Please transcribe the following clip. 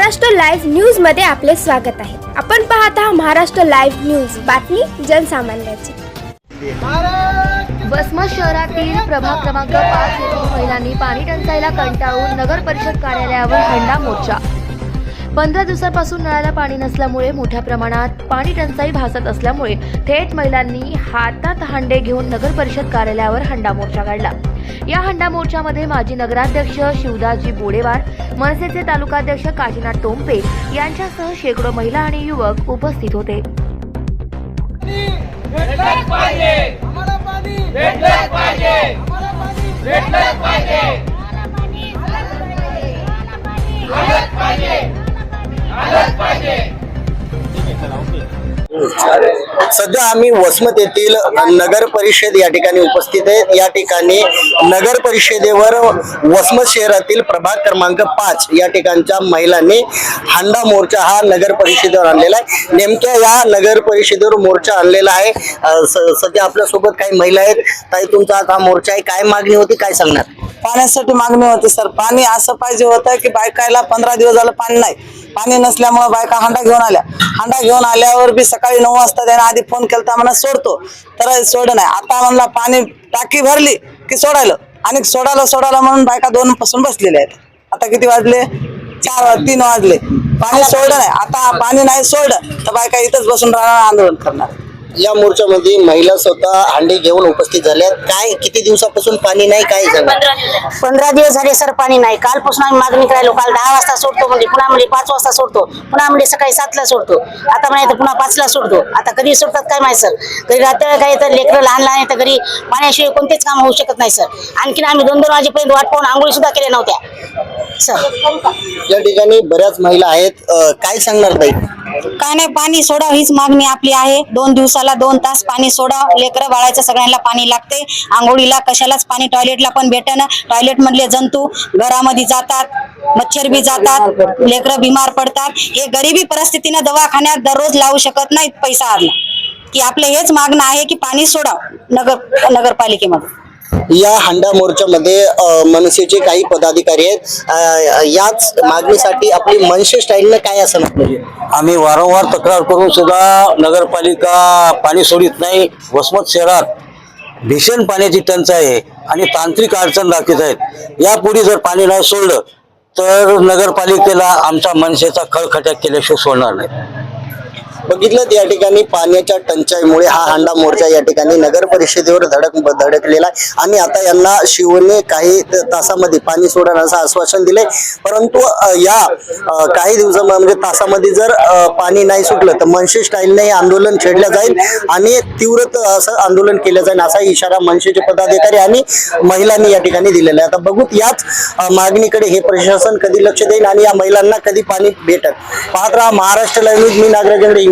Maharashtra live न्यूजमध्ये आपले स्वागत आहे. आपण पाहत आहात महाराष्ट्र लाईव्ह न्यूज. बातमी जनसामान्याची. वसमत शहरातील प्रभाग क्रमांक पाच येथील महिलांनी पाणी टंचाईला कंटाळून नगर परिषद कार्यालयावर हंडा मोर्चा. पंधरा दिवसांपासून नळाला पाणी नसल्यामुळे मोठ्या प्रमाणात पाणी टंचाई भासत असल्यामुळे थेट महिलांनी हातात हांडे घेऊन नगर परिषद कार्यालयावर हंडा मोर्चा काढला. या हंडा मोर्चामध्ये माजी नगराध्यक्ष शिवदासजी बोडेवार मनसेचे तालुकाध्यक्ष काशीनाथ टोंपे यांच्यासह शेकडो महिला आणि युवक उपस्थित होते. पाहिजे. सध्या आम्ही वसमत येथील नगर परिषद या ठिकाणी उपस्थित आहेत या ठिकाणी नगर परिषदेवर वसमत शहरातील प्रभाग क्रमांक पाच या ठिकाणच्या महिलांनी हांडा मोर्चा हा नगर परिषदेवर आणलेला आहे. नेमक्या या नगर परिषदेवर मोर्चा आणलेला आहे. स- सध्या आपल्यासोबत काही महिला आहेत. ताई तुमचा आता हा मोर्चा आहे. काय मागणी होती? काय सांगणार? पाण्यासाठी मागणी होती सर. पाणी असं पाहिजे होतं की बायकायला पंधरा दिवस झालं पाणी नाही. पाणी नसल्यामुळे बायका हांडा घेऊन आल्या. हांडा घेऊन आल्यावर बी सकाळी नऊ वाजता त्याने आधी फोन केला म्हणा सोडतो. तर सोड नाही. आता म्हणला पाणी टाकी भरली की सोडायला. आणि सोडायला सोडायला म्हणून बायका दोन पासून बसलेल्या आहेत. आता किती वाजले? चार तीन वाजले. पाणी सोडलं नाही. आता पाणी नाही सोडलं तर बायका इथंच बसून राहणार आंदोलन करणार. या मोर्चामध्ये महिला स्वतः हांडे घेऊन उपस्थित झाल्या काय किती दिवसापासून पाणी नाही काय सांगणार पंधरा दिवस झाले. सर पाणी नाही. कालपासून आम्ही मागणी करायलो काल दहा वाजता सोडतो म्हणजे पुन्हा म्हणजे पाच वाजता सोडतो. पुन्हा म्हणजे सकाळी सातला सोडतो. आता म्हणायचं पुन्हा पाचला सोडतो. आता कधी सोडतात काय माहिती सर? कधी रात्र काय तर लेकरं लहान लहान तर घरी पाण्याशिवाय कोणतेच काम होऊ शकत नाही सर. आणखीन आम्ही दोन दोन वाजेपर्यंत वाट पाहून आंघोळी सुद्धा केल्या नव्हत्या. सर. या ठिकाणी बऱ्याच महिला आहेत. अं, काय सांगणार ताई? काय नाही पाणी सोडा हीच मागणी आपली आहे. दोन दिवसाला दोन तास पाणी सोडा. लेकरं बाळाचं सगळ्यांना पाणी लागते. आंघोळीला कशालाच पाणी टॉयलेटला पण भेटणं टॉयलेट मधले जंतू घरामध्ये जातात मच्छर बी जातात लेकरं बिमार पडतात. हे गरिबी परिस्थितीनं दवाखान्यात दररोज लावू शकत नाहीत पैसा आला की आपलं हेच मागणं आहे की पाणी सोडा नगर नगरपालिकेमध्ये. या हांडा मोर्चामध्ये मनसेचे काही पदाधिकारी आहेत. याच मागणीसाठी आपली मनसे स्टाईलनं काय असं म्हणजे आम्ही वारंवार तक्रार करून सुद्धा नगरपालिका पाणी सोडित नाही. वसमत शहरात भीषण पाण्याची टंचाई आहे आणि तांत्रिक अडचण दाखवत आहेत. यापुढे जर पाणी नाही सोडलं तर नगरपालिकेला आमच्या मनसेचा खळखट्याक केल्याशिवाय सोडणार नाही. बघितलं या ठिकाणी पाण्याच्या टंचाईमुळे हा हांडा मोर्चा या ठिकाणी नगर परिषदेवर धडक धडकलेला आहे. आणि आता यांना शिवने काही तासामध्ये पाणी सोडणार असं आश्वासन दिले परंतु या काही दिवसामध्ये म्हणजे तासामध्ये जर पाणी नाही सुटलं तर मनसे स्टाईलने हे आंदोलन छेडलं जाईल आणि तीव्र असं आंदोलन केलं जाईल असा इशारा मनसेचे पदाधिकारी आणि महिलांनी या ठिकाणी दिलेला आहे. आता बघूत याच मागणीकडे हे प्रशासन कधी लक्ष देईल आणि या महिलांना कधी पाणी भेटत? पाहत राहा महाराष्ट्र लाईव्ह न्यूज मी Nagrajendra